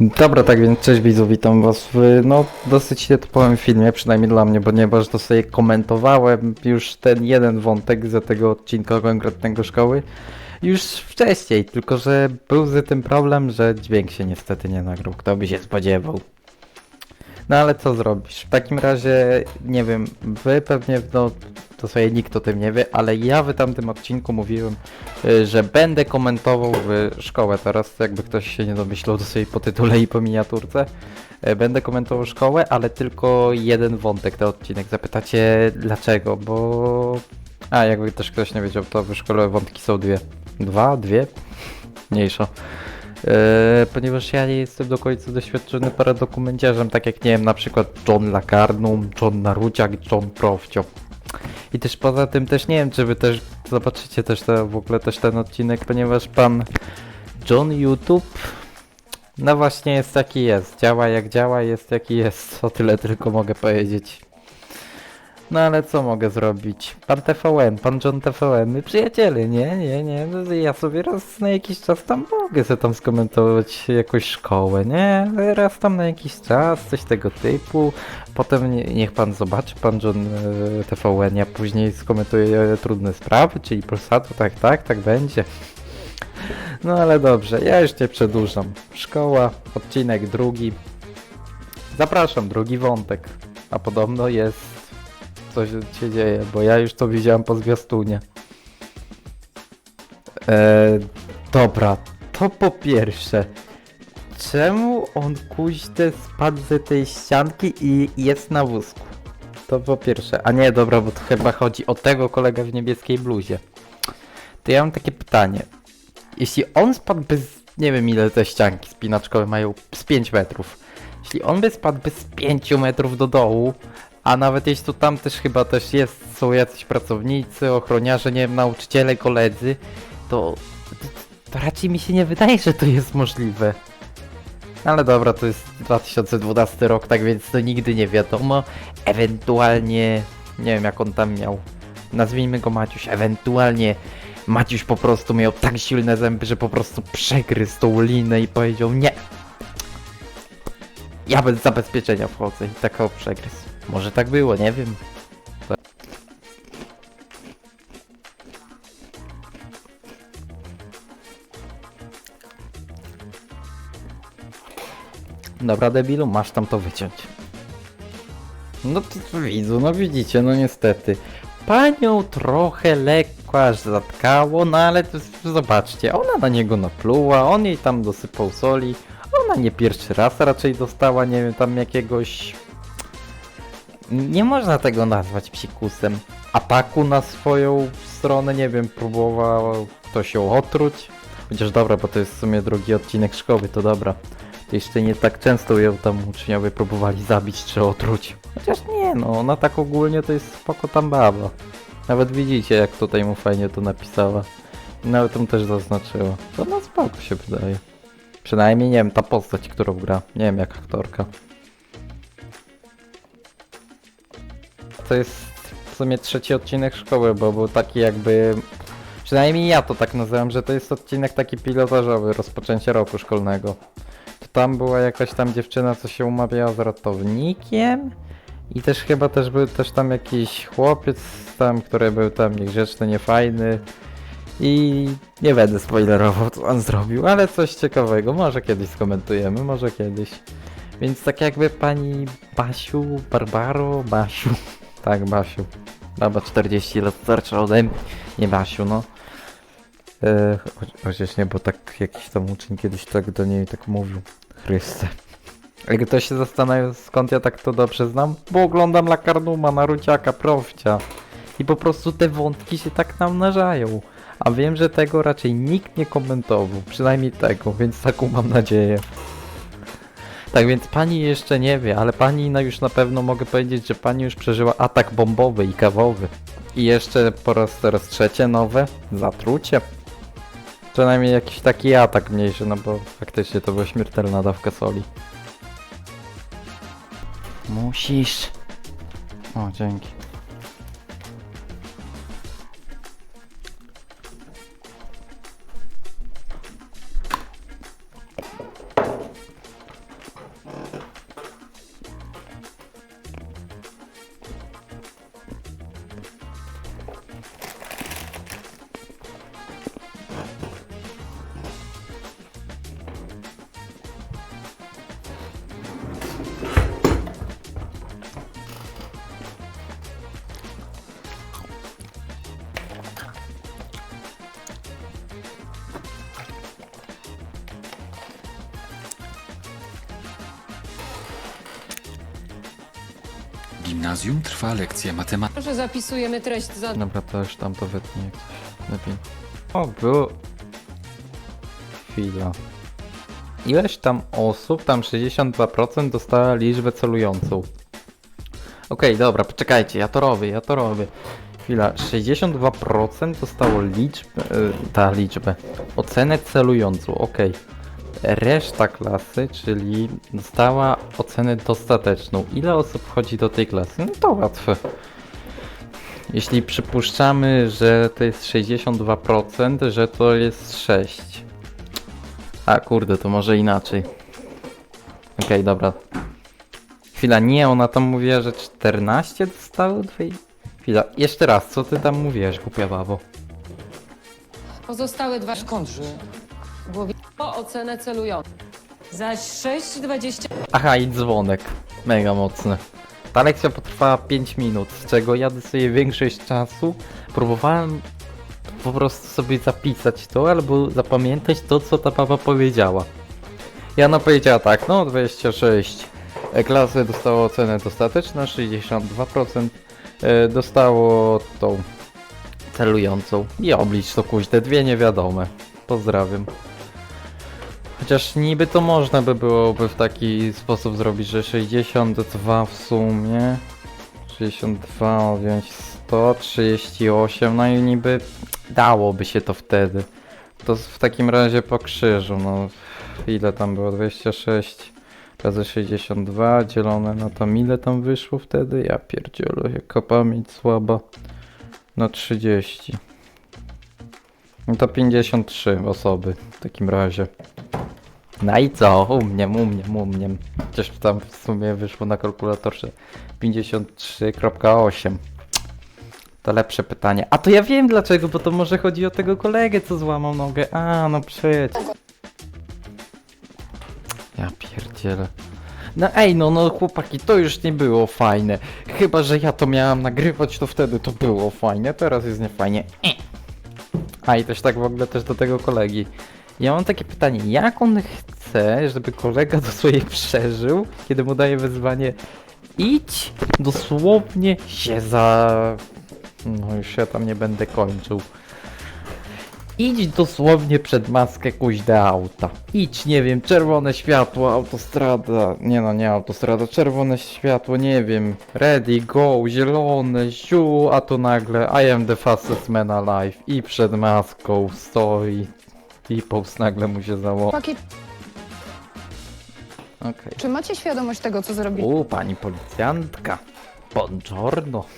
Dobra, tak więc cześć widzów, witam was w no dosyć typowym filmie, przynajmniej dla mnie, ponieważ to sobie komentowałem już ten jeden wątek z tego odcinka konkretnego szkoły już wcześniej, tylko że był z tym problem, że dźwięk się niestety nie nagrał, kto by się spodziewał. No ale co zrobisz? W takim razie, nie wiem, wy pewnie, no to sobie nikt o tym nie wie, ale ja w tamtym odcinku mówiłem, y, że będę komentował w szkołę teraz, jakby ktoś się nie domyślał do sobie po tytule i po miniaturce. Y, Będę komentował szkołę, ale tylko jeden wątek ten odcinek. Zapytacie dlaczego, bo... A, jakby też ktoś nie wiedział, to w szkole wątki są dwie. Dwa? Dwie? Mniejsza. E, ponieważ ja nie jestem do końca doświadczony paradokumenciarzem, tak jak nie wiem, na przykład John Lacarnum, John Naruciak, John Profcio. I też poza tym też nie wiem, czy wy też zobaczycie też te, w ogóle też ten odcinek, ponieważ pan John YouTube no właśnie jest taki jest. Działa jak działa, jest jaki jest. O tyle tylko mogę powiedzieć. No ale co mogę zrobić? Pan TVN, pan John TVN, my przyjaciele, nie, nie, nie. No, ja sobie raz na jakiś czas tam mogę sobie tam skomentować jakąś szkołę, nie? Raz tam na jakiś czas, coś tego typu. Potem nie, niech pan zobaczy, pan John e, TVN, ja później skomentuję e, trudne sprawy, czyli Polsatu, tak, tak, tak będzie. No ale dobrze, ja już nie przedłużam. Szkoła, odcinek drugi. Zapraszam, drugi wątek. A podobno jest coś się dzieje, bo ja już to widziałem po zwiastunie. Eee, dobra, to po pierwsze. Czemu on kuźde spadł ze tej ścianki i jest na wózku? To po pierwsze. A nie, dobra, bo to chyba chodzi o tego kolegę w niebieskiej bluzie. To ja mam takie pytanie. Jeśli on spadłby z... Nie wiem ile te ścianki spinaczkowe mają z 5 metrów. Jeśli on by spadłby z 5 metrów do dołu, a nawet jeśli tu tam też chyba też jest, są jacyś pracownicy, ochroniarze, nie wiem, nauczyciele, koledzy, to, to, to raczej mi się nie wydaje, że to jest możliwe. Ale dobra, to jest 2012 rok, tak więc to nigdy nie wiadomo. Ewentualnie, nie wiem jak on tam miał, nazwijmy go Maciuś, ewentualnie Maciuś po prostu miał tak silne zęby, że po prostu przegryzł tą linę i powiedział nie. Ja bez zabezpieczenia wchodzę i taka przegryzł. Może tak było, nie wiem. Dobra, debilu, masz tam to wyciąć. No to no widzicie, no niestety. Panią trochę lekko aż zatkało, no ale to, zobaczcie, ona na niego napluła, on jej tam dosypał soli. Ona nie pierwszy raz raczej dostała, nie wiem, tam jakiegoś nie można tego nazwać psikusem. Ataku na swoją stronę, nie wiem, próbował ktoś ją otruć. Chociaż dobra, bo to jest w sumie drugi odcinek szkoły, to dobra. To jeszcze nie tak często ją tam uczniowie próbowali zabić czy otruć. Chociaż nie no, ona tak ogólnie to jest spoko tam baba. Nawet widzicie jak tutaj mu fajnie to napisała. Nawet tam też zaznaczyła. To na spoko się wydaje. Przynajmniej nie wiem, ta postać, którą gra. Nie wiem jak aktorka. To jest w sumie trzeci odcinek szkoły, bo był taki jakby... Przynajmniej ja to tak nazywam, że to jest odcinek taki pilotażowy, rozpoczęcie roku szkolnego. To tam była jakaś tam dziewczyna, co się umawiała z ratownikiem i też chyba też był też tam jakiś chłopiec tam, który był tam niegrzeczny, niefajny i nie będę spoilerował co on zrobił, ale coś ciekawego, może kiedyś skomentujemy, może kiedyś. Więc tak jakby pani Basiu, Barbaro, Basiu, tak, Basiu. Baba 40 lat starsza ode mnie. Nie Basiu, no. Cho- chociaż nie, bo tak jakiś tam uczeń kiedyś tak do niej tak mówił. Chryste. Jak ktoś się zastanawia skąd ja tak to dobrze znam, bo oglądam Lakarnuma, Naruciaka, Profcia. I po prostu te wątki się tak namnażają. A wiem, że tego raczej nikt nie komentował. Przynajmniej tego, więc taką mam nadzieję. Tak więc pani jeszcze nie wie, ale pani no już na pewno mogę powiedzieć, że pani już przeżyła atak bombowy i kawowy. I jeszcze po raz trzecie nowe zatrucie. Przynajmniej jakiś taki atak mniejszy, no bo faktycznie to była śmiertelna dawka soli. Musisz. O, dzięki. Gimnazjum trwa lekcja matematyki. Proszę, zapisujemy treść za... Dobra, to już tam to coś lepiej. O, było... Chwila. Ileś tam osób, tam 62% dostała liczbę celującą. Okej, dobra, poczekajcie, ja to robię, ja to robię. Chwila, 62% dostało liczbę, y, ta liczbę, ocenę celującą, okej. Reszta klasy, czyli dostała ocenę dostateczną. Ile osób wchodzi do tej klasy? No to łatwe. Jeśli przypuszczamy, że to jest 62%, że to jest 6. A kurde, to może inaczej. Okej, dobra. Chwila, nie, ona tam mówiła, że 14 dostało? Dwie... Chwila, jeszcze raz, co ty tam mówiłeś, głupia babo? Pozostałe dwa... Skądże? Głowie... O ocenę celującą. Zaś 6,20... Aha, i dzwonek. Mega mocny. Ta lekcja potrwała 5 minut, z czego jadę sobie większość czasu. Próbowałem po prostu sobie zapisać to, albo zapamiętać to, co ta baba powiedziała. I ona powiedziała tak, no 26 e, klasy dostało ocenę dostateczną, 62% e, dostało tą celującą. I oblicz to kuźne, dwie niewiadome. Pozdrawiam. Chociaż niby to można by byłoby w taki sposób zrobić, że 62 w sumie 62 odjąć 138, no i niby dałoby się to wtedy. To w takim razie po krzyżu, no ile tam było? 26 razy 62 dzielone na to ile tam wyszło wtedy? Ja pierdzielę, jaka pamięć słaba. No 30. No to 53 osoby w takim razie. No i co? U mnie, u mnie, u mnie. Chociaż tam w sumie wyszło na kalkulatorze 53.8. To lepsze pytanie. A to ja wiem dlaczego, bo to może chodzi o tego kolegę, co złamał nogę. A, no przecież. Ja pierdzielę. No ej, no, no chłopaki, to już nie było fajne. Chyba, że ja to miałam nagrywać, to wtedy to było fajne, teraz jest niefajnie. A i też tak w ogóle też do tego kolegi. Ja mam takie pytanie, jak on chce, żeby kolega dosłownie przeżył, kiedy mu daje wyzwanie idź dosłownie się za... No już ja tam nie będę kończył. Idź dosłownie przed maskę kuźde auta. Idź, nie wiem, czerwone światło, autostrada. Nie no, nie autostrada, czerwone światło, nie wiem. Ready, go, zielone, ziu, a tu nagle I am the fastest man alive. I przed maską stoi. I post nagle mu się zało. Chłopaki, Okej. czy macie świadomość tego, co zrobiliście? U, pani policjantka. Buongiorno.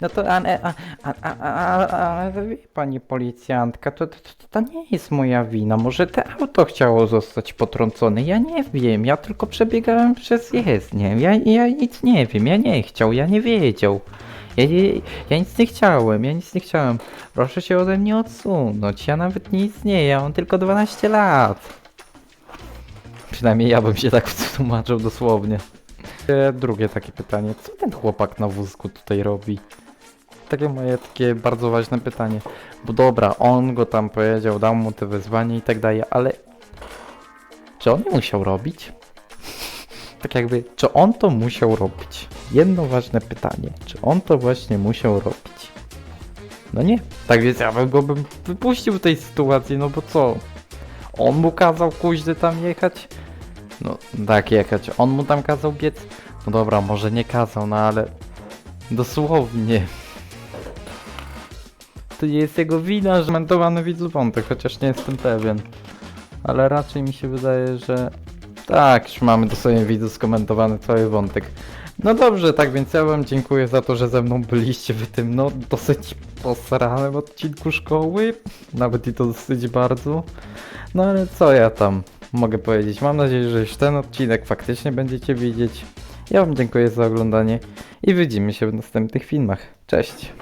No to, a, a, a, a, a, a wie pani policjantka, to, to, to, to nie jest moja wina. Może te auto chciało zostać potrącone. Ja nie wiem, ja tylko przebiegałem przez jezdnię. Ja, ja nic nie wiem, ja nie chciał, ja nie wiedział. Ja, ja, ja nic nie chciałem, ja nic nie chciałem. Proszę się ode mnie odsunąć, ja nawet nie istnieję, ja mam tylko 12 lat. Przynajmniej ja bym się tak tłumaczył dosłownie. E, Drugie takie pytanie, co ten chłopak na wózku tutaj robi? Takie moje takie bardzo ważne pytanie. Bo dobra, on go tam powiedział, dał mu te wyzwanie i tak dalej, ale czy on nie musiał robić? Tak jakby, czy on to musiał robić? Jedno ważne pytanie, czy on to właśnie musiał robić? No nie, tak więc ja bym go bym wypuścił tej sytuacji, no bo co? On mu kazał kuźdy tam jechać? No tak jechać, on mu tam kazał biec? No dobra, może nie kazał, no ale dosłownie. To nie jest jego wina, że mentowany widz wątek, chociaż nie jestem pewien. Ale raczej mi się wydaje, że tak, już mamy dosłownie widzu skomentowany cały wątek. No dobrze, tak więc ja wam dziękuję za to, że ze mną byliście w tym, no, dosyć posranym odcinku szkoły. Nawet i to dosyć bardzo. No ale co ja tam mogę powiedzieć? Mam nadzieję, że już ten odcinek faktycznie będziecie widzieć. Ja wam dziękuję za oglądanie i widzimy się w następnych filmach. Cześć!